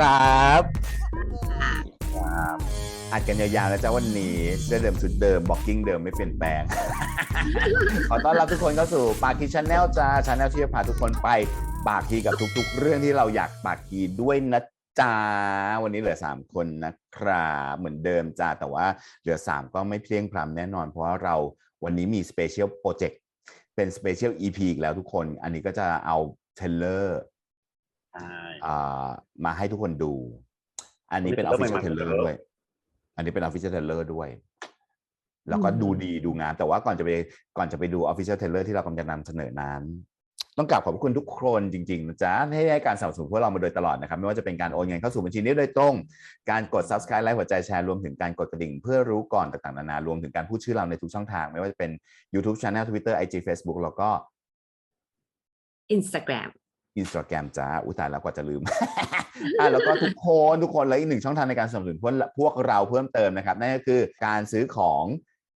สวัสดีครับครับอัดกันยาวๆนะจ๊ะวันนี้เสื้อเดิมชุดเดิมบ็อกกิ้งเดิมไม่เปลี่ยนแปลง ขอต้อนรับทุกคนเข้าสู่ปากกีชาแนลจ้าชาแนลที่จะพาทุกคนไปปากกีกับทุก ๆ เรื่องที่เราอยากปากกีด้วยนะจ้าวันนี้เหลือ 3 คนนะครับเหมือนเดิมจ้าแต่ว่าเหลือ 3 ก็ไม่เพลียงพรำแน่นอน เพราะว่าเราวันนี้มีสเปเชียลโปรเจกต์เป็นสเปเชียล EP อีกแล้วทุกคน อันนี้ก็จะเอาเทเลอร์ใช่อ่า มาให้ทุกคนดู อันนี้เป็นอัอนอฟนี้ฟิเป็เชียนลเรื่เทองเลอใหม่ร์ด้วย อันนี้เป็นออฟฟิเชียลเทเลอร์ด้วย แล้วก็อืมดูดีดูงาม แต่ว่าก่อนจะไปก่อนจะไปดูออฟฟิเชียลเทเลอร์ที่เรากำลังจะนำเสนอนั้น ต้องกราบขอบพระคุณทุกคนจริงๆนะจ๊ะที่ให้การสนับสนุนพวกเรามาโดยตลอดนะครับ ไม่ว่าจะเป็นการโอนเงินเข้าสู่บัญชีนี้โดยตรง การกด subscribe ไลค์หัวใจแชร์รวมถึงการกดกระดิ่ง เพื่อรู้ก่อนต่างๆนานารวมถึงการพูดชื่อเราในทุกช่องทาง ไม่ว่าจะเป็น YouTube Channel Twitter IG Facebook แล้วก็อินสตาแกรม อินสตาแกรมจ้าอุยตายแล้วกว่าจะลืมอะแล้วก็ทุกคนทุกคนและอีกหนึ่งช่องทางในการสนับสนุนพวกพวกเราเพิ่มเติมนะครับนั่นก็คือการซื้อของ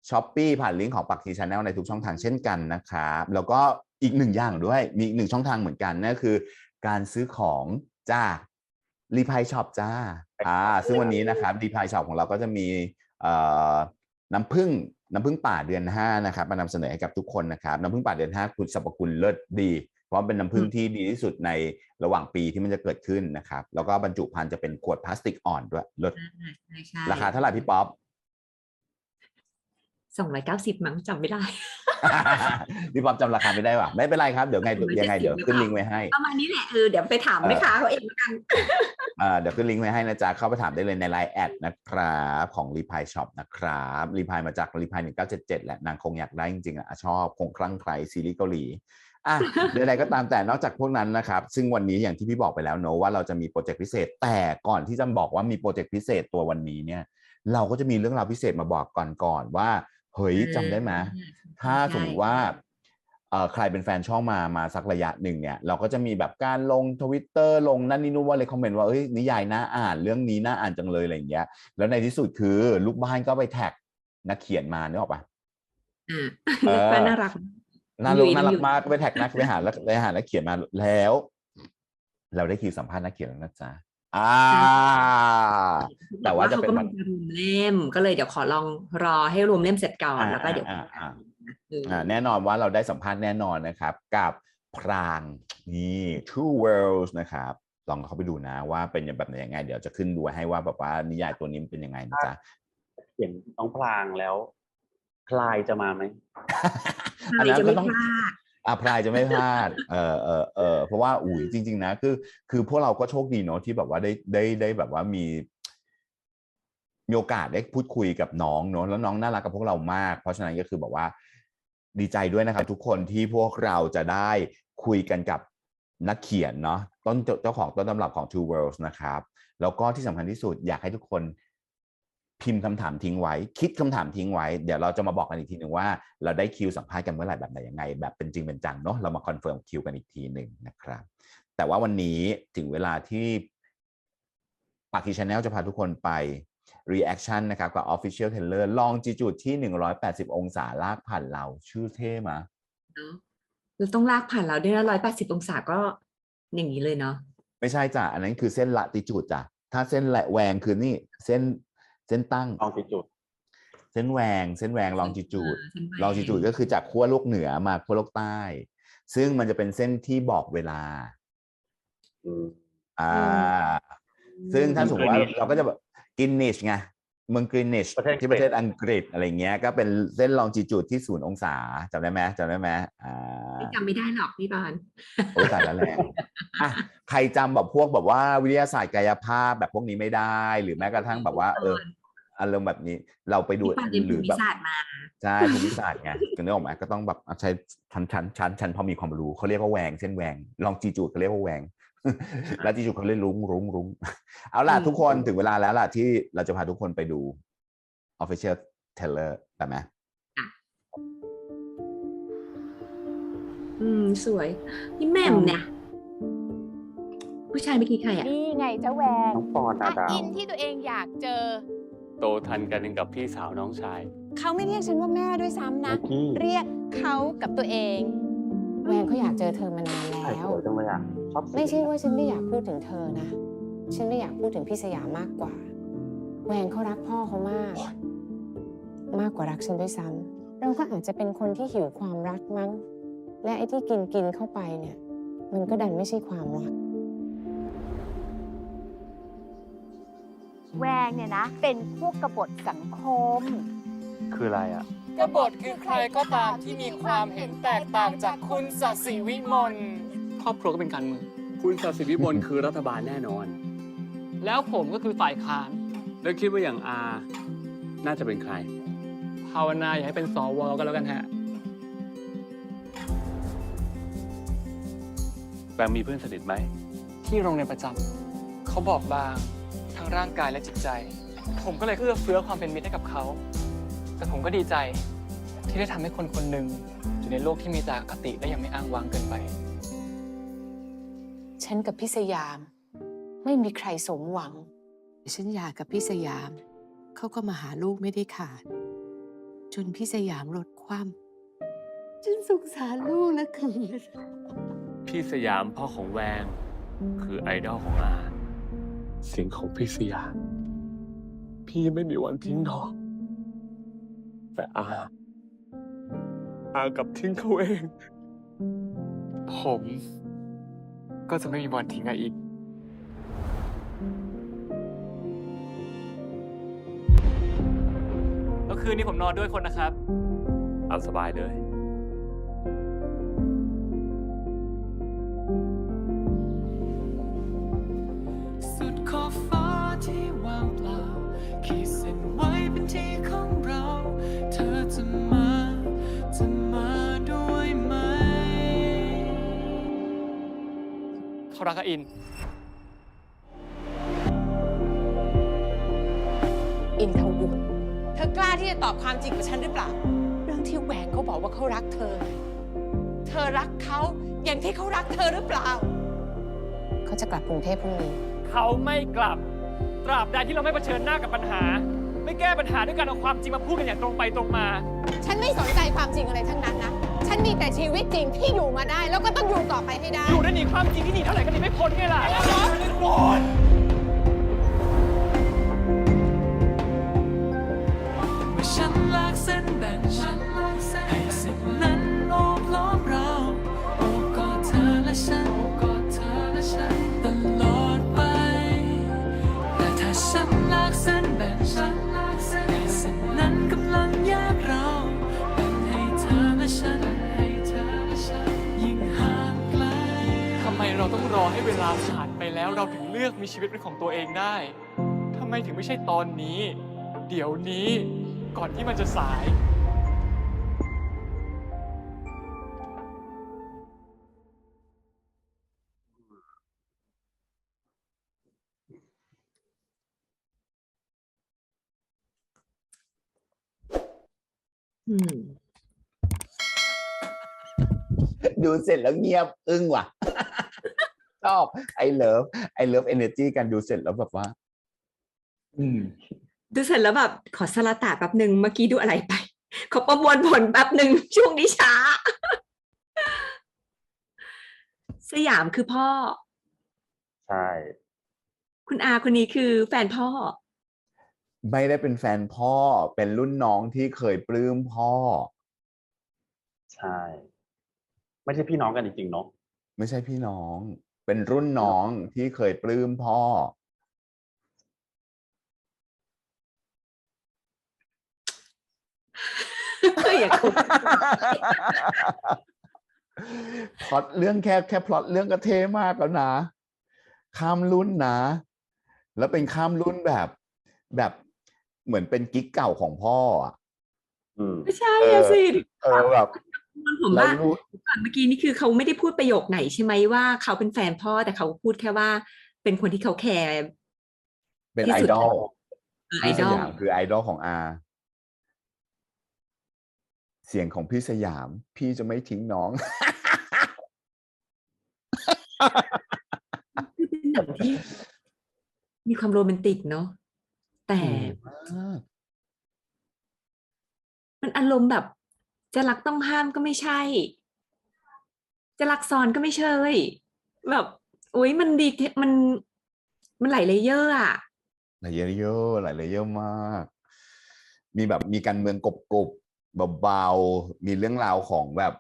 ช้อปปีผ่านลิงก์ของปักทีชาแนลในทุกช่องทางเช่นกันนะครับแล้วก็อีกหนึ่งอย่างด้วยมีอีกหนึ่งช่องทางเหมือนกันนั่นก็คือ การซื้อของจากรีพายช็อปจ้าอ่าซึ่งวันนี้นะครับรีพายช็อปของเราก็จะมีเอ่อน้ำผึ้งน้ำผึ้งป่าเดือน 5 นะครับมานำเสนอให้กับทุกคนนะครับน้ำผึ้งป่าเดือน 5 คุณสรรพคุณเลิศดี เพราะเป็นน้ำผึ้งที่ดีที่สุดในระหว่างปีที่มันจะเกิดขึ้นนะครับ แล้วก็บรรจุภัณฑ์จะเป็นขวดพลาสติกอ่อนด้วยลดใช่ใช่ราคาเท่าไหร่พี่ป๊อปสองร้อยเก้าสิบมั้งจำไม่ได้ พี่ป๊อปจำราคาไม่ได้ว่ะไม่เป็นไรครับ เดี๋ยวไง270ยังไงเดี๋ยวหรือเปล่าขึ้นลิงก์ไว้ให้ ประมาณนี้แหละเออเดี๋ยวไปถามเออแม่ค้าเขาเองแล้วกันอ่าเดี๋ยวขึ้นลิงก์ไว้ให้นะจ๊ะ เข้าไปถามได้เลยในไลน์แอดนะครับของรีพายช็อปนะครับรีพายมาจากรีพายหนึ่งเก้าเจ็ดเจ็ดแหละนางคงอยากได้จริงๆอะชอบคงคลั่งไคล้ซีรีส์เกาหลี อะใดๆก็ตามแต่นอกจากพวกนั้นนะครับ ซึ่งวันนี้อย่างที่พี่บอกไปแล้วเนอะว่าเราจะมีโปรเจกต์พิเศษ แต่ก่อนที่จะบอกว่ามีโปรเจกต์พิเศษตัววันนี้เนี่ย เราก็จะมีเรื่องราวพิเศษมาบอกก่อนก่อนว่า เฮ้ยจำได้ไหมถ้าสมมติว่าเอ่อใครเป็นแฟนช่องมามาสักระยะหนึ่งเนี่ย เราก็จะมีแบบการลงทวิตเตอร์ลงนั่นนี่นู่นว่าเลยคอมเมนต์ว่าเอ้ยนิยายน่าอ่านเรื่องนี้น่าอ่านจังเลยอะไรอย่างเงี้ย แล้วในที่สุดคือลูกบ้านก็ไปแท็กนักเขียนมาเนกออกปะอ่าเออก็น่ารัก น่ายุ้รักยน่ารักน้องยุ้ยมากก็ไปแท็กนักไปหาแล้วไปหานักเขียนมาแล้ว เราได้คิวสัมภาษณ์นักเขียนแล้วนะจ๊ะอ่า แต่ว่าจะเป็นขกำลังจะรวมเล่มก็เลยเดี๋ยวขอลองรอให้รวมเล่มเสร็จก่อนอ่าแล้วก็เดี๋ยวอ่าอ่าเออออ่าแน่นอนว่าเราได้สัมภาษณ์แน่นอนนะครับ กับพรางนี่ Two Worlds นะครับลองเข้าไปดูนะว่าเป็นแบบไหนยังไง เดี๋ยวจะขึ้นดูให้ว่าแบบว่านิยายตัวนี้มันเป็นยังไงนะจ๊ะเขียนน้องพลางแล้วพลายจะมาไหม ใครจะไม่พลาดอะพรายจะไม่พลาด เออเออเออเพราะว่าอุ้ยจริง ๆ นะ คือ คือพวกเราก็โชคดีเนาะที่แบบว่าได้ได้ได้แบบว่ามีมีโอกาสได้พูดคุยกับน้องเนาะแล้วน้องน่ารักกับพวกเรามาก เพราะฉะนั้นก็คือแบบว่าดีใจด้วยนะครับ ทุกคนที่พวกเราจะได้คุยกันกับนักเขียนเนาะต้นเจ้าของต้นตำรับของ Two Worlds นะครับ แล้วก็ที่สำคัญที่สุดอยากให้ทุกคน พิมพ์คำถามทิ้งไว้ คิดคำถามทิ้งไว้ เดี๋ยวเราจะมาบอกกันอีกทีหนึ่งว่า เราได้คิวสัมภาษณ์กันเมื่อไหร่แบบไหนยังไง แบบเป็นจริงเป็นจังเนาะเรามาคอนเฟิร์มคิวกันอีกทีหนึ่งนะครับ แต่ว่าวันนี้ถึงเวลาที่ปากกีชาแนลจะพาทุกคนไป reaction นะครับกับ official trailer ลองจีจุดที่ 180 องศาลากผ่านเราชื่อเท่มาเนาะเราต้องลากผ่านเราด้วยนะร้อยแปดสิบองศาก็อย่างนี้เลยเนาะไม่ใช่จ้ะอันนั้นคือเส้นละติจูดจ้ะถ้าเส้นแหละแหวงคือนี่เส้น เส้นตั้ง ลองติดจุด เส้นแหวงเส้นแหวงลองจิจูดเส้นแหวลองจิจูดก็คือจากขั้วโลกเหนือมาขั้วโลกใต้ ซึ่งมันจะเป็นเส้นที่บอกเวลา อืม อ่า ซึ่งถ้าสมมติว่า Greenwich เราก็จะแบบกินนิชไงเมืองกรีนิชประเทศที่ประเทศอังกฤษอะไรเงี้ย ก็เป็นเส้นลองจิจูดที่ศูนย์องศาจำได้ไหมจำได้ไหมอ่า จำไม่ได้หรอกพี่บอล โอ้ยตายแล้วแรงอะใครจำแบบพวกแบบว่าวิทยาศาสตร์กายภาพแบบพวกนี้ไม่ได้ หรือแม้กระทั่งแบบว่า เออ อารมณ์แบบนี้เราไปดูพี่บอลเรียนหภูรือมิแบบศาสตร์มาใช่ภูมิศาสตร์ไงก็นึกออกไหมก็ต้องแบบใช้ชั้นชั้นชั้นชั้นพอมีความรู้เขาเรียกว่าแหวงเส้นแหวงลองจีจูดเขาเรียกว่าแหวงแล้วจีจูดเขาเรียกรุ้งรุ้งรุ้งเอาล่ะอืมทุกคนถึงเวลาแล้วล่ะที่เราจะพาทุกคนไปดู official trailer แต่ไหมอืม สวยพี่แหม่มเนี่ย ผู้ชายเมื่อกี้ใครอะ นี่ไงเจ้าแหวงน้องปอนนาอะดาวอินที่ตัวเองอยากเจอ โตทันกันกับพี่สาวน้องชาย เขาไม่เรียกฉันว่าแม่ด้วยซ้ำนะ นิกกี้ เรียกเขากับตัวเอง แวงเขาอยากเจอเธอมานานใช่แล้วสวยจังเลยอะชอบสีไม่ใช่ว่าฉันไม่อยากพูดถึงเธอนะ ฉันไม่อยากพูดถึงพี่สยามมากกว่า แหวงเขารักพ่อเขามาก มากกว่ารักฉันด้วยซ้ำเราก็อาจจะเป็นคนที่หิวความรักมั้ง และไอ้ที่กินกินเข้าไปเนี่ย มันก็ดันไม่ใช่ความรัก แวงเนี่ยนะ เป็นพวกกบฏสังคม คืออะไรอะ กบฏคือใครก็ตามที่มีความเห็นแตกต่างจากคุณสัสิวิมลครอบครัวก็เป็นการเมืองคุณศาสิวิบลคือรัฐบาลแน่นอน แล้วผมก็คือฝ่ายค้าน แล้วคิดว่าอย่างอา น่าจะเป็นใคร ภาวนาอย่าให้เป็นสวก็แล้วกันฮะแบงมีเพื่อนสนิทไหมที่โรงเรียนประจำเขาบอกบาง ทั้งร่างกายและจิตใจ ผมก็เลยเอื้อเฟื้อความเป็นมิตรให้กับเขา แต่ผมก็ดีใจที่ได้ทำให้คนคนหนึ่งอยู่ในโลกที่มีแต่อคติและยังไม่อ้างว้างเกินไป ฉันกับพี่สยาม ไม่มีใครสมหวัง ฉันหย่ากับพี่สยาม เขาก็มาหาลูกไม่ได้ขาด จนพี่สยามลดความฉันสงสารลูกแล้วเกิน พี่สยามพ่อของแวง คือไอดอลของอา เสียงของพี่สยามพี่ไม่มีวันทิ้งน้อง แต่อา อากับทิ้งเขาเอง ผมก็จะไม่มีวันทิ้งอาอีก แล้วคืนนี้ผมนอนด้วยคนนะครับ เอาสบายเลย เส้นไว้เป็นที่ของเรา เธอจะมา จะมาด้วยไหม เขารักอาอิน อินทวุฒิเธอกล้าที่จะตอบความจริงกับฉันหรือเปล่า เรื่องที่แหวงเขาบอกว่าเขารักเธอ เธอรักเขาอย่างที่เขารักเธอหรือเปล่า เขาจะกลับกรุงเทพพรุ่งนี้ เขาไม่กลับ ตราบใดที่เราไม่เผชิญหน้ากับปัญหา ไม่แก้ปัญหาด้วยการเอาความจริงมาพูดกันอย่างตรงไปตรงมา ฉันไม่สนใจความจริงอะไรทั้งนั้นนะ ฉันมีแต่ชีวิตจริงที่อยู่มาได้ แล้วก็ต้องอยู่ต่อไปให้ได้ อยู่ได้หนีความจริงที่หนีเท่าไหร่ก็หนีไม่พ้นไงล่ะไม่พ้นเมื่อฉันลากเส้นแบ่งฉัน องรอให้เวลาผ่านไปแล้วเราถึงเลือกมีชีวิตเป็นของตัวเองได้ทำไมถึงไม่ใช่ตอนนี้ เดี๋ยวนี้ ก่อนที่มันจะสาย อืม ดูเสร็จแล้วเงียบอึ้งว่ะ ชอบไอเลิฟไอเลิฟเอเนจีกันดูเสร็จแล้วแบบว่า อืม ดูเสร็จแล้วแบบขอสละตาแป๊บหนึ่งเมื่อกี้ดูอะไรไป ขอประมวลผลแป๊บหนึ่งช่วงนี้ช้า สยามคือพ่อ ใช่ คุณอาคนนี้คือแฟนพ่อ ไม่ได้เป็นแฟนพ่อเป็นรุ่นน้องที่เคยปลื้มพ่อ ใช่ ไม่ใช่พี่น้องกันจริงๆเนาะไม่ใช่พี่น้อง เป็นรุ่นน้องที่เคยปลื้มพ่อ อย่าคุยพล็อตเรื่องแค่แค่พล็อตเรื่องก็เท่มากแล้วนะ ข้ามรุ่นนะ แล้วเป็นข้ามรุ่นแบบ แบบเหมือนเป็นกิ๊กเก่าของพ่ออะอืมไม่ใช่เอออะสิ เออแบบ ผมแล้วว่ารู้ก่อนเมื่อกี้นี่คือเขาไม่ได้พูดประโยคไหนใช่ไหมว่าเขาเป็นแฟนพ่อแต่เขาพูดแค่ว่า เป็นคนที่เขาแคร์เป็นที่ไอสุดดอลไอพี่ดสอลยามคือไอดอลของอาเสียงของพี่สยาม พี่จะไม่ทิ้งน้องคือเป็นหนังที่มีความโรแมนติกเนาะแต่มันอารมณ์แบบ จะรักต้องห้ามก็ไม่ใช่ จะรักซ้อนก็ไม่ใช่แบบโอ้ยมันดีเทมันมันหลายเลเยอร์อะหลายเลเยอร์หลายเลเยอร์มาก มีแบบมีการเมืองกบกบๆเบาๆมีเรื่องราวของแบบ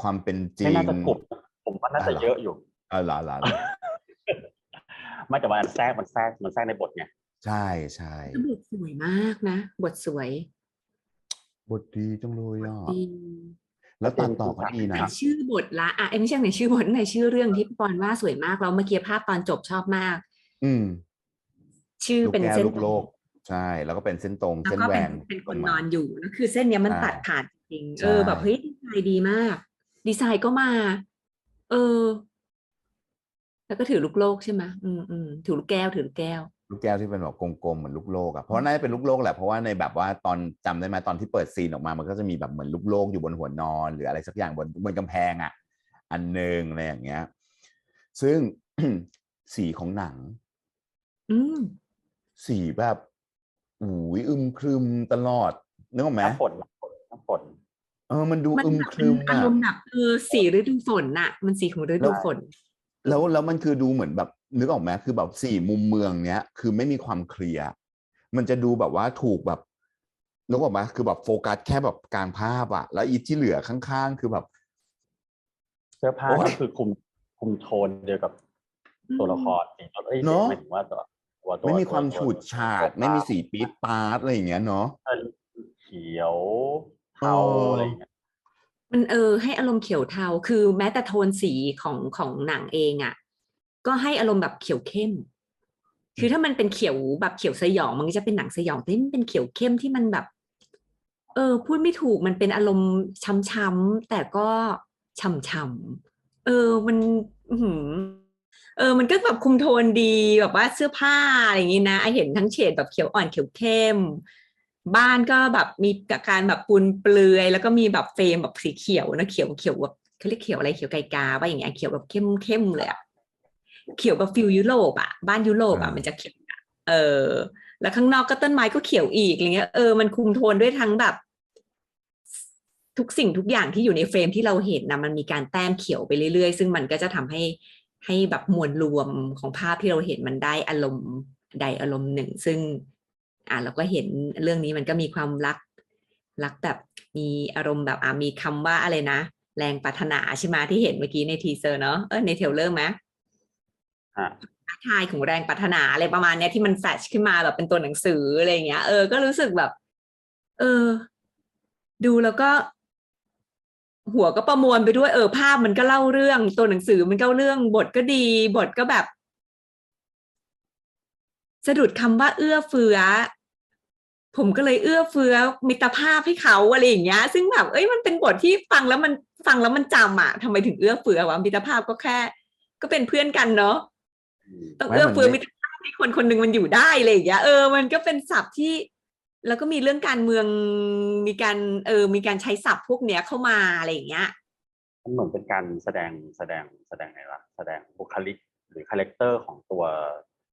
ความเป็นจริไม่งน่าจะกบผมว่าน่าจะเยอะอยู่เออหลาหลาหลาไม่แต่ว่ามันแทรกมันแทรกมันแทรกในบทไงใช่ใช่บทสวยมากนะ บทสวย บทดีจังเลยอะดีแล้วตัดต่อก็ดีนะแต่ชื่อบทละอะเอ้ยไม่ใช่ในชื่อบทในชื่อเรื่องที่พี่ปอนว่าสวยมากแล้วเมื่อกี้ภาพตอนจบชอบมาก อืม ชื่อลูกเป็นแก้วเส้นลูกโลก ใช่ แล้วก็เป็นเส้นตรงแล้วเส้นก็แหวเป็นงเป็นคนลงนมาอนอยู่แล้วคือเส้นเนี้ยมันอ่าตัดขาดจริงใช่เออแบบเฮ้ยดีไซน์ดีมาก ดีไซน์ก็มา เออ แล้วก็ถือลูกโลกใช่ไหมอืมอืมถือลูกแก้วถือลูกแก้ว ลูกแก้วที่เป็นแบบกลมๆเหมือนลูกโลกอะเพราะน่าจะเป็นลูกโลกแหละเพราะว่าในแบบว่าตอนจำได้ไหมตอนที่เปิดซีนออกมามันก็จะมีแบบเหมือนลูกโลกอยู่บนหัวนอน หรืออะไรสักอย่างบนบนกำแพงอะอันหนึ่งอะไรอย่างเงี้ย ซึ่ง สีของหนัง อืมสีแบบอุ้ยอึมครึมตลอดนึกออกไหมน้ำฝนน้ำฝนน้ำฝนเออมันดูมันอึมแบบคเป็รึนมอาอะรมณ์แบบเออสีฤดูฝนน่ะ มันสีของฤดูฝน แล้วแล้วมันคือดูเหมือนแบบนึกออกไหมคือแบบสี่มุมเมืองเนี้ย คือไม่มีความเคลียร์มันจะดูแบบว่าถูกแบบนึกออกไหมคือแบบโฟกัสแค่แบบกลางภาพอะแล้วอีที่เหลือข้างๆ คือแบบ เสื้อผ้าโอ้ยก็คือคุมคุมโทนเดียวกับตัวละครสีเอ้ยเนอะหมายถึงว่าตัวตัวตัวไม่มีความตัวฉูดฉาดตัวไม่มีสีปี๊ดปาดอะไรอย่างเงี้ยเนาะเขียวเทาเออออะไรอย่างเงี้ย มันเออให้อารมณ์เขียวเทาคือแม้แต่โทนสีของของหนังเองอะ ก็ให้อารมณ์แบบเขียวเข้ม คือถ้ามันเป็นเขียวแบบเขียวสยองมันก็จะเป็นหนังสยองแต่นี่มันเป็นเขียวเข้มที่มันแบบ เออ พูดไม่ถูกมันเป็นอารมณ์ช้ำๆแต่ก็ช่ำๆเออมันหือเออ มันก็แบบคุมโทนดีแบบว่าเสื้อผ้าอะไรอย่างนี้นะไอเห็นทั้งเฉดแบบเขียวอ่อนเขียวเข้ม บ้านก็แบบมีการแบบปูนเปลือย แล้วก็มีแบบเฟรมแบบสีเขียวนะเขียวเขียวแบบเขาเรียกเขียวอะไรเขียวไก่กาว่าอย่างเงี้ยเขียวแบบเข้มเข้มเลยอะเขียวแบบฟิลยุโรปอะบ้านยุโรปอะอ่ามัมันจะเขียวอะเออ แล้วข้างนอกก็ต้นไม้ก็เขียวอีกอะไรเงี้ยเออมันคุมโทนด้วยทั้งแบบ ทุกสิ่งทุกอย่างที่อยู่ในเฟรมที่เราเห็นนะมันมีการแต้มเขียวไปเรื่อยๆ ซึ่งมันก็จะทำให้ให้แบบมวลรวมของภาพที่เราเห็นมันได้อารมณ์ใดอารมณ์หนึ่ง ซึ่ง อ่าเราก็เห็นเรื่องนี้มันก็มีความรักรักแบบมีอารมณ์แบบอ่ามีคำว่าอะไรนะ แรงปรารถนาใช่ไหมที่เห็นเมื่อกี้ในทีเซอร์เนอะเออในเทรลเลอร์ไหมฮะท้าทายของแรงปรารถนาอะไรประมาณเนี้ยที่มันแฟลชขึ้นมาแบบเป็นตัวหนังสืออะไรอย่างเงี้ย เออ ก็รู้สึกแบบ เออ ดูแล้วก็ หัวก็ประมวลไปด้วยเออภาพมันก็เล่าเรื่องตัวหนังสือมันก็เล่าเรื่องบทก็ดี บทก็แบบ สะดุดคำว่าเอื้อเฟื้อ ผมก็เลยเอื้อเฟื้อมิตรภาพให้เขาอะไรอย่างเงี้ย ซึ่งแบบเอ้ยมันเป็นบทที่ฟังแล้วมันฟังแล้วมันจำอะทำไมถึงเอื้อเฟื้อวะมิตรภาพก็แค่ ก็เป็นเพื่อนกันเนาะอืมต้องไม่เอื้อเฟื้อมันไม่มิตรภาพให้คนคนหนึ่งมันอยู่ได้อะไรอย่างเงี้ยเออมันก็เป็นศัพท์ที่ แล้วก็มีเรื่องการเมืองมีการเออมีการใช้ศัพท์พวกเนี้ยเข้ามาอะไรอย่างเงี้ยมันเหมือนเป็นการแสดงแสดงแสดงไงล่ะแสดงบุคลิกหรือคาแรคเตอร์ของตัว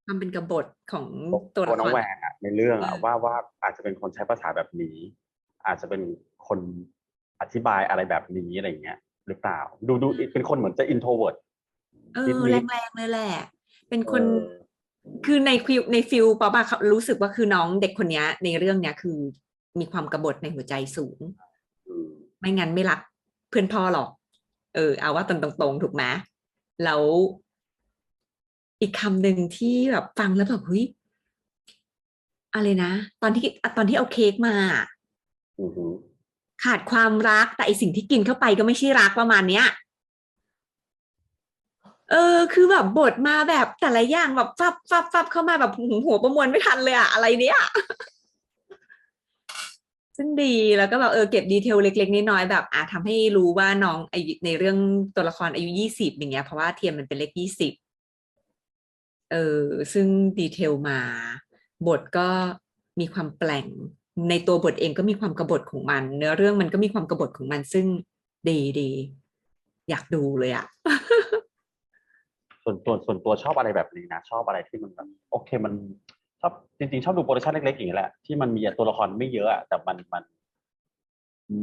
ความเป็นกบฏของตัวตัวละน้คองรแหวงอะในเรื่องอะเออว่าว่าอาจจะเป็นคนใช้ภาษาแบบนี้ อาจจะเป็นคนอธิบายอะไรแบบนี้อะไรอย่างเงี้ย หรือเปล่า ดูดูเป็นคนเหมือนจะอินโทรเวิร์ดเออนิดๆแรงๆเลยแหละ เป็นคนเออคือในฟิลในฟิลป๊อปอะเขารู้สึกว่าคือน้องเด็กคนเนี้ยในเรื่องเนี้ยคือมีความกบฏในหัวใจสูง ไม่งั้นไม่รักเพื่อนพ่อหรอก เออ เอาว่าตรงๆถูกไหมแล้ว อีกคำหนึ่งที่แบบฟังแล้วแบบเฮ้ยอะไรนะ ตอนที่ตอนที่เอาเค้กมาอือหือขาดความรักแต่ไอสิ่งที่กินเข้าไปก็ไม่ใช่รักประมาณเนี้ย เออ คือแบบบทมาแบบแต่ละอย่างแบบฟับฟับฟับเข้ามาแบบหัวประมวลไม่ทันเลยอะอะไรเนี้ยซึ่งดีแล้วก็แบบเออเก็บดีเทลเล็ก ๆน้อยๆแบบอะทำให้รู้ว่าน้องอายุในเรื่องตัวละครอายุยี่สิบอย่างเงี้ยเพราะว่าเทียมมันเป็นเลขยี่สิบ เออซึ่งดีเทลมา บทก็มีความแปลงในตัวบทเองก็มีความกบฏของมัน เนื้อเรื่องมันก็มีความกบฏของมัน ซึ่งดีดีอยากดูเลยอะส่วนตัวส่วนตัวชอบอะไรแบบนี้นะ ชอบอะไรที่มันแบบโอเคมันชอบจริง ๆ ชอบดูโปรดักชันเล็กๆอย่างนี้แหละที่มันมีตัวละครไม่เยอะอะแต่มันมันอื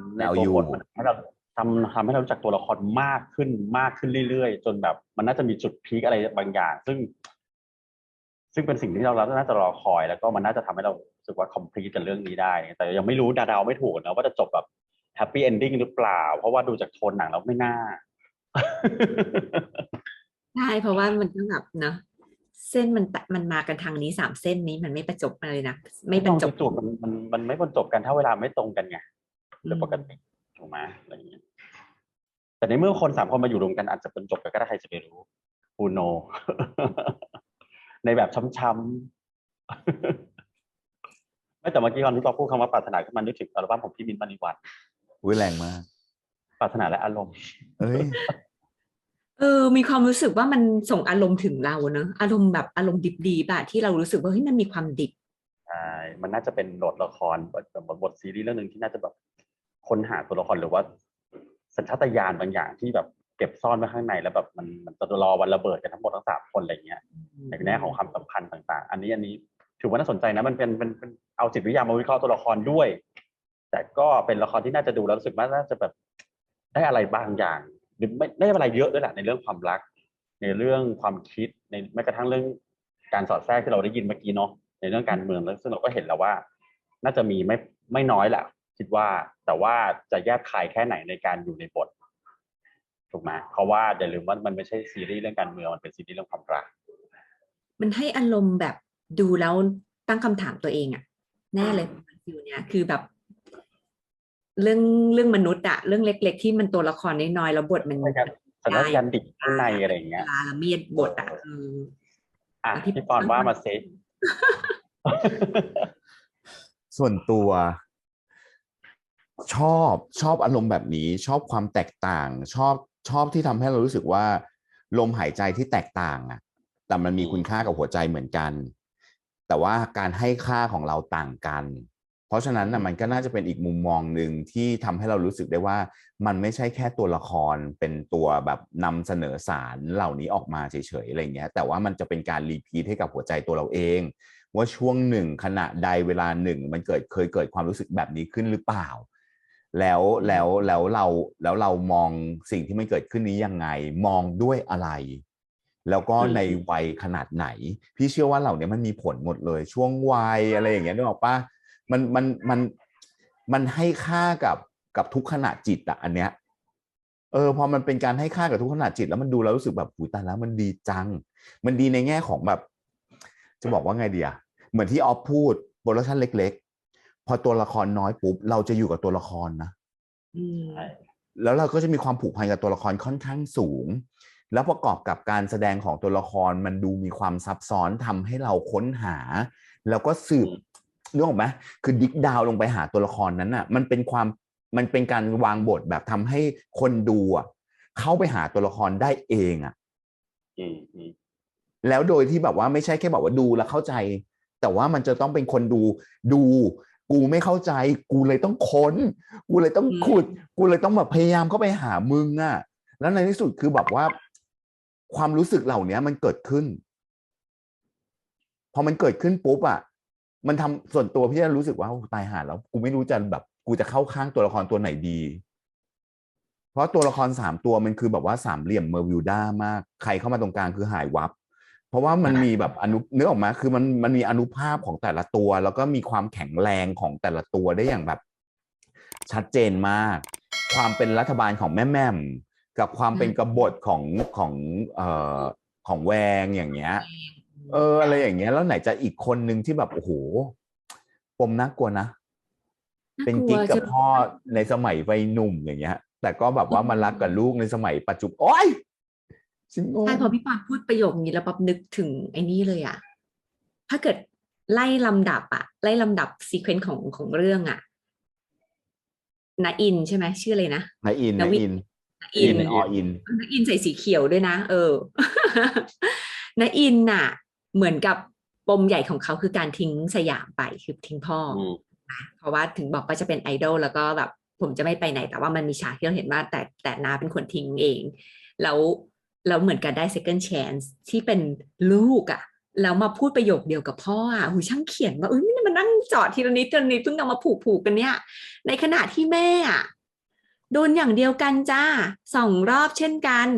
มในเอาตัวบทมันให้เรา ทำทำให้เรารู้จักตัวละครมากขึ้นมากขึ้นเรื่อยๆ จนแบบมันน่าจะมีจุดพีคอะไรบางอย่าง ซึ่ง ซึ่งเป็นสิ่งที่เราน่าจะรอคอย แล้วก็มันน่าจะทำให้เรารู้สึกว่า complete กับเรื่องนี้ได้ แต่ยังไม่รู้ดาดาวไม่ถูกนะว่าจะจบแบบ happy ending หรือเปล่า เพราะว่าดูจากโทนหนังแล้วไม่น่าใช่เพราะว่ามันก็แบบเนอะเส้นมันแตะมันมากันทางนี้สามเส้นนี้มันไม่ประจบมาเลยนะไม่บรรจบจูบมันมันมันไม่บรรจบกันถ้าเวลาไม่ตรงกันไงโดยปกติถูกไหมอะไรอย่างเงี้ย แต่ในเมื่อคนสามคนมาอยู่รวมกันอาจจะบรรจบกันก็ได้ใครจะไปรู้ who know ในแบบช้ำๆไม่แต่เมื่อกี้ตอนที่เราพูดคำว่าปรารถนาขึ้นมานึกถึงอัลบั้มของพี่มินท์มณีวันอุ้ยแรงมาก ปรารถนาและอารมณ์ เอ้ยเออมีความรู้สึกว่ามันส่งอารมณ์ถึงเราเนอะอารมณ์แบบอารมณ์ดิบดีแบบที่เรารู้สึกว่าเฮ้ยมันมีความดิบใช่มันน่าจะเป็นบทละครบทบทบทซีรีส์เรื่องหนึ่งที่น่าจะแบบค้นหาตัวละครหรือว่า สัญชาตญาณบางอย่างที่แบบเก็บซ่อนไว้ข้างในแล้วแบบมันมันจะรอวันระเบิดกันทั้งหมดทั้งสามคนอะไรเงี้ยในแง่ของความสัมพันธ์ต่าง ๆ อันนี้อันนี้ถือว่าน่าสนใจนะมันเป็นเป็นเป็นเอาจิตวิทยามาวิเคราะห์ตัวละครด้วย แต่ก็เป็นละครที่น่าจะดูแล้วรู้สึกว่าน่าจะแบบได้อะไรบางอย่าง หรือไม่ได้อะไรเยอะด้วยแหละในเรื่องความรัก ในเรื่องความคิดในแม้กระทั่งเรื่องการสอดแทรกที่เราได้ยินเมื่อกี้เนาะในเรื่องการเมืองแล้วซึ่งเราก็เห็นแล้วว่า น่าจะมีไม่ไม่น้อยแหละ คิดว่าแต่ว่าจะแยบคายแค่ไหนในการอยู่ในบทถูกไหมเพราะว่าอย่าลืมว่ามันไม่ใช่ซีรีส์เรื่องการเมืองมันเป็นซีรีส์เรื่องความรักมันให้อารมณ์แบบดูแล้วตั้งคำถามตัวเองอะแน่เลยฟิวเนี่ยคือแบบ เรื่องเรื่องมนุษย์อะเรื่องเล็ก ๆ ที่มันตัวละครน้อยๆแล้วบทมันใช่ครับสัญชาตญาณดิบข้างในอะไรอย่างเงี้ยลาละเมียดบทอะคืออะอธิบายพี่ปอนว่ามาเซฟส่วนตัว ชอบชอบอารมณ์แบบนี้ ชอบความแตกต่าง ชอบชอบที่ทำให้เรารู้สึกว่า ลมหายใจที่แตกต่างอะแต่มันมีคุณค่ากับหัวใจเหมือนกัน แต่ว่าการให้ค่าของเราต่างกัน เพราะฉะนั้นนะมันก็น่าจะเป็นอีกมุมมองหนึ่งที่ทำให้เรารู้สึกได้ว่า มันไม่ใช่แค่ตัวละครเป็นตัวแบบนำเสนอสารเหล่านี้ออกมาเฉยๆอะไรเงี้ย แต่ว่ามันจะเป็นการรีพีทให้กับหัวใจตัวเราเองว่าช่วงหนึ่งขณะใดเวลาหนึ่งมันเกิดเคยเกิดความรู้สึกแบบนี้ขึ้นหรือเปล่า แล้วแล้วแล้วเราแล้วเรามองสิ่งที่มันเกิดขึ้นนี้ยังไง มองด้วยอะไร แล้วก็อืมในวัยขนาดไหน พี่เชื่อว่าเหล่านี้มันมีผลหมดเลย ช่วงวัยอะไรอย่างเงี้ยนึกออกปะมันมันมันมันให้ค่ากับกับทุกขณะจิตอะอันเนี้ยเออพอมันเป็นการให้ค่ากับทุกขณะจิต แล้วมันดูแล้วรู้สึกแบบหูยตายแล้วมันดีจัง มันดีในแง่ของแบบ จะบอกว่าไงดีอะเหมือนที่ออฟพูดโปรดักชันเล็กๆ พอตัวละครน้อยปุ๊บเราจะอยู่กับตัวละครนะอืมใช่แล้วเราก็จะมีความผูกพันกับตัวละครค่อนข้างสูง แล้วประกอบกับการแสดงของตัวละครมันดูมีความซับซ้อนทำให้เราค้นหา แล้วก็สืบนึกออกไหมคือดิกดาวลงไปหาตัวละครนั้นน่ะ มันเป็นความมันเป็นการวางบทแบบทำให้คนดูอะเข้าไปหาตัวละครได้เองอะอืมอืมแล้วโดยที่แบบว่าไม่ใช่แค่แบบว่าดูแล้วเข้าใจ แต่ว่ามันจะต้องเป็นคนดูดู กูไม่เข้าใจกูเลยต้องค้น กูเลยต้องขุด กูเลยต้องแบบพยายามเข้าไปหามึงอะแล้วในที่สุดคือแบบว่า ความรู้สึกเหล่านี้มันเกิดขึ้น พอมันเกิดขึ้นปุ๊บอะมันทำส่วนตัวพี่จะรู้สึกว่าตายหาแล้ว กูไม่รู้จะแบบ กูจะเข้าข้างตัวละครตัวไหนดีเพราะตัวละครสามตัวมันคือแบบว่าสามเหลี่ยมเมอร์วิวด้ามาก ใครเข้ามาตรงกลางคือหายวับ เพราะว่ามันมีแบบอนุเนื้อออกมาคือมันมันมีอนุภาพของแต่ละตัว แล้วก็มีความแข็งแรงของแต่ละตัวได้อย่างแบบ ชัดเจนมาก ความเป็นรัฐบาลของแม่แม่มกับความเป็นกบฏของของเอ่อของแวงอย่างเงี้ย เอออะไรอย่างเงี้ย แล้วไหนจะอีกคนนึงที่แบบโอ้โหปมน่ากลัวนะ เป็นกิ๊กกับพ่อในสมัยวัยหนุ่มอย่างเงี้ย แต่ก็แบบว่ามันรักกับลูกในสมัยปัจจุบันโอ๊ย ฉันงงใช่พอพี่ปานพูดประโยคนี้แล้วป๊อบนึกถึงไอ้นี่เลยอะถ้าเกิดไล่ลำดับอะไล่ลำดับซีเควนต์ของของเรื่องอะนาอินใช่ไหมชื่ออะไรนะนายอินนนายวิอินนาอิอินนออินนาอินใส่สีเขียวด้วยนะ เออนาอินน่ะ เหมือนกับปมใหญ่ของเขาคือการทิ้งสยามไปคือทิ้งพ่อออืมเพราะว่าถึงบอกว่าจะเป็นไอดอลแล้วก็แบบผมจะไม่ไปไหน แต่ว่ามันมีฉากที่เราเห็นว่าแต่แต่นาเป็นคนทิ้งเอง แล้ว แล้วเหมือนกันได้ second chance ที่เป็นลูกอะ่ะแล้วมาพูดประโยคเดียวกับพ่ออะหูช่างเขียนว่าเอ้ยนี่มันนั่งจอดทีละนิดทีละนิดเพิ่งเอามาผูกผูกกันเนี่ย ในขณะที่แม่อะโดนอย่างเดียวกันจ้าสองรอบเช่นกัน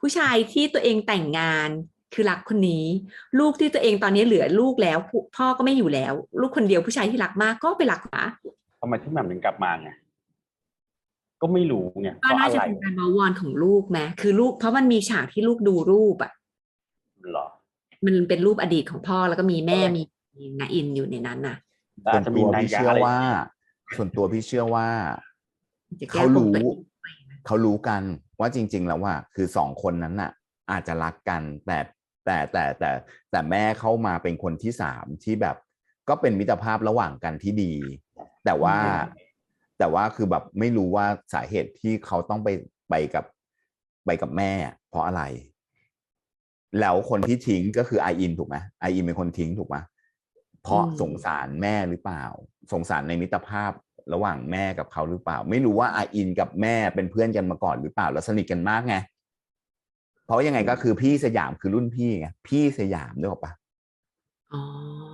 ผู้ชายที่ตัวเองแต่งงานคือรักคนนี้ ลูกที่ตัวเองตอนนี้เหลือลูกแล้ว พ่อพ่อก็ไม่อยู่แล้ว ลูกคนเดียวผู้ชายที่รักมากก็ไปรักหมาทำไมที่แหม่มถึงกลับมาไง ก็ไม่รู้ไงเพก็ราะน่าอะจะไรเป็นการเมาวอนของลูกไหมคือลูกเพราะมันมีฉากที่ลูกดูรูปอะเหรอมันเป็นรูปอดีตของพ่อแล้วก็มีแม่มีมีนาอินอยู่ในนั้นน่ะแต่ส่อาวนจจะมีตัวนัยพี่ยะเชื่ออะไรว่า ส่วนตัวพี่เชื่อว่า จะแก้เขาปมรู้ ตัวเองเขารู้กันว่าจริง ๆ แล้วว่า คือสองคนนั้นน่ะ อาจจะรักกันแต่แต่แต่แต่แต่แม่เข้ามาเป็นคนที่สามที่แบบ ก็เป็นมิตรภาพระหว่างกันที่ดี แต่ว่า แต่ว่าคือแบบไม่รู้ว่าสาเหตุที่เขาต้องไปไปกับไปกับแม่ เพราะอะไร แล้วคนที่ทิ้งก็คือไออินถูกไหมไออินเป็นคนทิ้งถูกไหมเพราะอืมสงสารแม่หรือเปล่า สงสารในมิตรภาพระหว่างแม่กับเขาหรือเปล่า ไม่รู้ว่าไออินกับแม่เป็นเพื่อนกันมาก่อนหรือเปล่า แล้วสนิทกันมากไงเพราะยังไงก็คือพี่สยามคือรุ่นพี่ไงพี่สยามด้วยปะอ๋อเ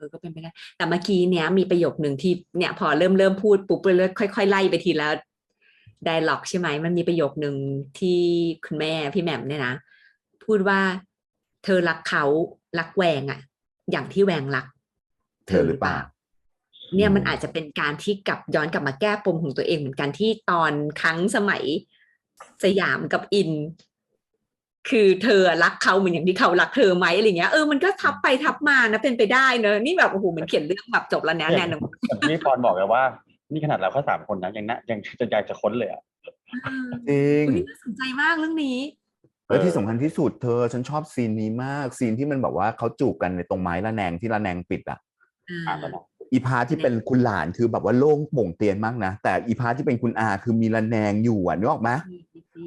ออก็เป็นไปได้แต่เมื่อกี้เนี้ยมีประโยคหนึ่งที่เนี่ยพอเริ่มเริ่มพูดปุ๊บเลยค่อยๆไล่ไปทีละไดล็อกใช่ไหมมันมีประโยคหนึ่งที่คุณแม่พี่แหม่มเนี่ยนะพูดว่าเธอรักเขารักแวงอะอย่างที่แวงรัก เธอหรือเปล่าเนี่ยอืมมันอาจจะเป็นการที่กลับย้อนกลับมาแก้ปมของตัวเองเหมือนกันที่ตอนครั้งสมัยสยามกับอิน คือเธอรักเขาเหมือนอย่างที่เขารักเธอไหมอะไรเงี้ยเออมันก็ทับไปทับมานะเป็นไปได้เนอะนี่แบบโอ้โหเหมือนเขียนเรื่องแบบจบแล้วนะแนนอย่างที่ปอนบอกเลยว่า นี่ขนาดเราแค่สามคนนะยังนะยังจะอยากจะค้นเลยอะจริงเฮ้ยน่าสนใจมากเรื่องนี้แล้วที่สำคัญที่สุดเธอฉันชอบซีนนี้มากซีนที่มันแบบว่าเขาจูบกันในตรงไม้ละแนงที่ละแนงปิดอะอ่านแล้วนะอีพาร์ทที่เป็นคุณหลานคือแบบว่าโล่งโปร่งเตียนมากนะแต่อีพาร์ทที่เป็นคุณอาคือมีระแนงอยู่อะนึกออกไหม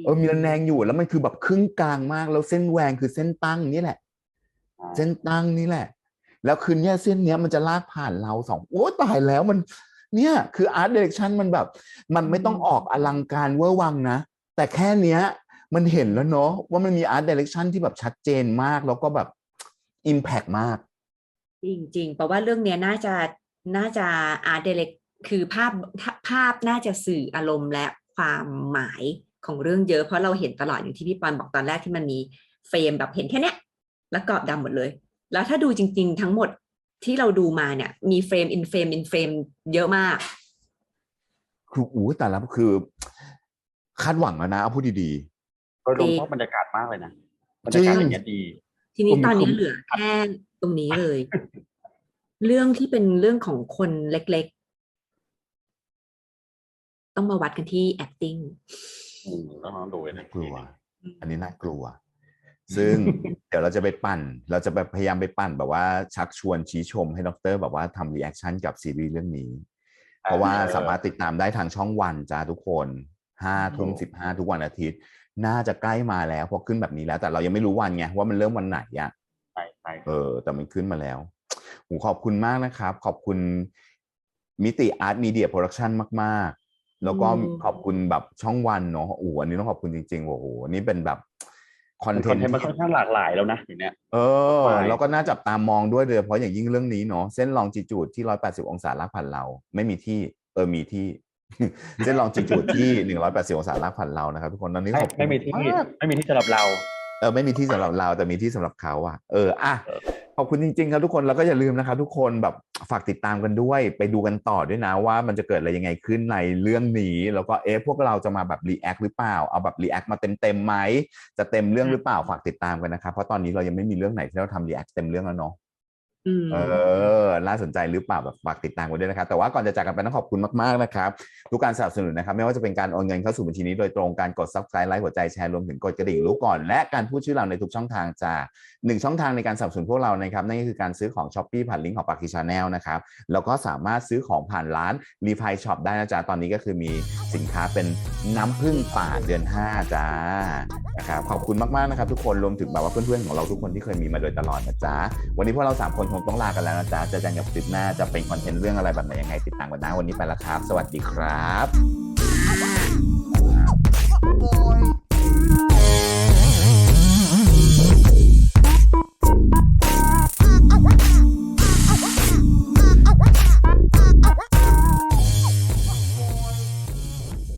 เออมีระแนงอยู่แล้วมันคือแบบครึ่งกลางมาก แล้วเส้นแหวงคือเส้นตั้งนี่แหละอ่าเส้นตั้งนี่แหละ แล้วคืนเนี้ยเส้นเนี้ยมันจะลากผ่านเราสองโอ้ตายแล้วมัน เนี่ยคืออาร์ตเดเรคชั่นมันแบบ มันไม่ต้องออกอลังการเวอร์วังนะ แต่แค่เนี้ยมันเห็นแล้วเนาะว่ามันมีอาร์ตเดเรคชั่นที่แบบชัดเจนมาก แล้วก็แบบอิมแพกมาก จริงๆเพราะว่าเรื่องเนี้ยน่าจะน่าจะอาร์ตเดเรกคือภาพภาพน่าจะสื่ออารมณ์และความหมาย ของเรื่องเยอะเพราะเราเห็นตลอดอย่างที่พี่ปอนบอกตอนแรกที่มันมีเฟรมแบบเห็นแค่เนี้ยแล้วกรอบดำหมดเลย แล้วถ้าดูจริง ๆ ทั้งหมดที่เราดูมาเนี่ย มีเฟรมอินเฟรมอินเฟรมเยอะมากคืออู้แต่ละคือ คาดหวังแล้วนะเอาพูดดีโดยรวมจริงชอบบรรยากาศมากเลยนะบรรยากาศจริงอย่างเงี้ยดี ทีนี้ผมตอนนี้ผมเหลือแค่ตรงนี้เลย เรื่องที่เป็นเรื่องของคนเล็กๆ ต้องมาวัดกันที่ acting อืม ต้องลองดูๆนะน่ากลัว อันนี้น่ากลัว ซึ่งเดี๋ยวเราจะไปปั่น เราจะแบบพยายามไปปั่นแบบว่าชักชวนชี้ชมให้ดรแบบว่าทำรีแอคชั่นกับซีรีส์เรื่องนี้ เพราะว่าสามารถติดตามได้ทางช่องวันจ้าทุกคนห้าทุ่มสิบห้าทุกวันอาทิตย์ น่าจะใกล้มาแล้วเพราะขึ้นแบบนี้แล้ว แต่เรายังไม่รู้วันไงว่ามันเริ่มวันไหนอะใช่ใช่เออ แต่มันขึ้นมาแล้วผมขอบคุณมากนะครับ ขอบคุณมิติอาร์ตมีเดียโปรดักชันมากๆ แล้วก็อืมขอบคุณแบบช่องวันเนาะโอ้โหอันนี้ต้องขอบคุณจริงๆโอ้โหนี่เป็นแบบคอนคเทอนนเทนต์ต์มันค่อนข้างหลากหลายแล้วนะอย่างเนี้ยเออใช่แล้วก็น่าจับตามองด้วยเลยเพราะอย่างยิ่งเรื่องนี้เนาะเส้นลองจีจูดที่ร้อยแปดสิบองศาลากผ่านเรา ไม่มีที่เออมีที่เส้นลองจีจูดที่หนึ่งร้อยแปดสิบองศาลากผ่านเรานะครับทุกคนตอนนี้ไม่ขอบคุณไม่มีที่ากไม่มีที่สำหรับเราเออไม่มีที่สำหรับเราแต่มีที่สำหรับเขาอะเอออะเออ ขอบคุณจริงๆครับทุกคนแล้วก็อย่าลืมนะครับทุกคนแบบฝากติดตามกันด้วย ไปดูกันต่อด้วยนะว่ามันจะเกิดอะไรยังไงขึ้นในเรื่องนี้ แล้วก็เอ๊ะพวกเราจะมาแบบรีแอคหรือเปล่า เอาแบบรีแอคมาเต็มๆไหมจะเต็มเรื่องหรือเปล่าฝากติดตามกันนะครับเพราะตอนนี้เรายังไม่มีเรื่องไหนที่เราทำรีแอคเต็มเรื่องแล้วเนาะ เออ น่าสนใจหรือเปล่าแบบฝากติดตามกันด้วยนะครับ แต่ว่าก่อนจะจากกันไปต้องขอบคุณมากๆนะครับ ทุกการสนับสนุนนะครับ ไม่ว่าจะเป็นการโอนเงินเข้าสู่บัญชีนี้โดยตรงการกด subscribe ไลค์หัวใจแชร์รวมถึงกดกระดิ่งรู้ก่อน และการพูดชื่อเราในทุกช่องทางจ้าหนึ่งช่องทางในการสนับสนุนพวกเรานะครับนั่นก็คือการซื้อของช้อปปี้ผ่านลิงก์ของปากิชาแนลนะครับแล้วก็สามารถซื้อของผ่านร้านรีไฟช็อปได้นะจ๊ะตอนนี้ก็คือมีสินค้าเป็นน้ำผึ้งป่าเดือน5จ้านะครับขอบคุณมากๆนะครับทุกคนรวมถึงแบบว่าเพื่อนๆของเราทุกคนที่เคยมีมาโดยตลอดนะจ๊ะวันนี้พวกเราสามคนคงต้องลากันแล้วนะจ๊ะเจอกันกับคลิปหน้าจะเป็นคอนเทนต์เรื่องอะไรแบบไหนยังไงติดตามกันนะวันนี้ไปละครับ สวัสดีครับ boy.